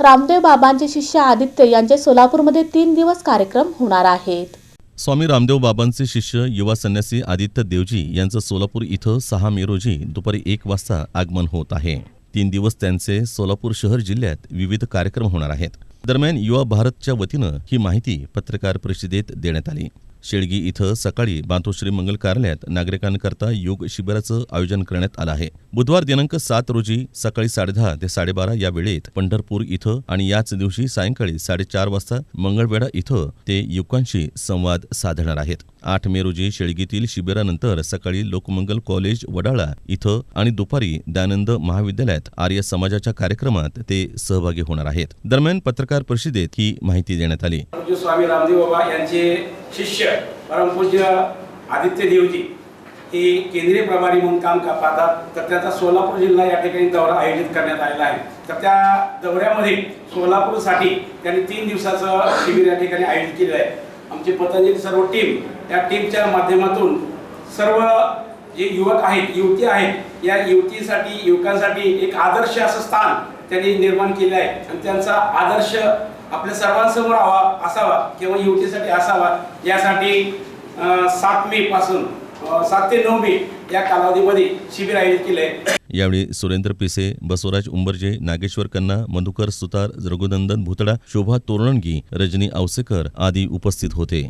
रामदेव बाबांचे शिष्य आदित्य यांचे सोलापूरमध्ये तीन दिवस कार्यक्रम होणार आहेत. स्वामी रामदेव बाबांचे शिष्य युवा संन्यासी आदित्य देवजी यांचं सोलापूर इथं सहा मे रोजी दुपारी एक वाजता आगमन होत आहे. तीन दिवस त्यांचे सोलापूर शहर जिल्ह्यात विविध कार्यक्रम होणार आहेत. दरम्यान युवा भारतच्या वतीनं ही माहिती पत्रकार परिषदेत देण्यात आली. शेळगी इथं सकाळी बांतोश्री मंगल कार्यालयात नागरिकांकरता योग शिबिराचं आयोजन करण्यात आलं आहे. बुधवार दिनांक सात रोजी सकाळी साडेदहा ते साडेबारा या वेळेत पंढरपूर इथं आणि याच दिवशी सायंकाळी साडेचार वाजता मंगळवेढा इथं ते युवकांशी संवाद साधणार आहेत. आठ मे रोजी शेळगीतील शिबिरानंतर सकाळी लोकमंगल कॉलेज वडाळा इथं आणि दुपारी दयानंद महाविद्यालयात आर्य समाजाच्या कार्यक्रमात ते सहभागी होणार आहेत. दरम्यान पत्रकार परिषदेत ही माहिती देण्यात आली. स्वामी रामदेव बाबा यांचे शिष्य परमपूज्य आदित्य देवजी हे केंद्रीय प्रभारी म्हणून काम का पाहतात तर त्याचा सोलापूर जिल्हा या ठिकाणी दौरा आयोजित करण्यात आलेला आहे. तर त्या दौऱ्यामध्ये सोलापूरसाठी त्यांनी तीन दिवसाचं शिबिर या ठिकाणी आयोजित केलेलं आहे. आमची पतंजली सर्व टीम त्या टीमच्या माध्यमातून सर्व जे युवक आहेत युवती आहेत या युवतीसाठी युवकांसाठी एक आदर्श असं स्थान त्यांनी निर्माण केले आहे. आणि त्यांचा आदर्श आपल्या सर्वांसमोर हवा असावा किंवा युवतीसाठी असावा यासाठी सात मे पासून सात ते नऊ मे या कालावधीमध्ये शिबिर आयोजित केले आहे. यावेळी सुरेंद्र पिसे बसवराज उंबरजे नागेश्वर कन्ना मधुकर सुतार रघुनंदन भुतडा शोभा तोरणगी रजनी आवसेकर आदी उपस्थित होते.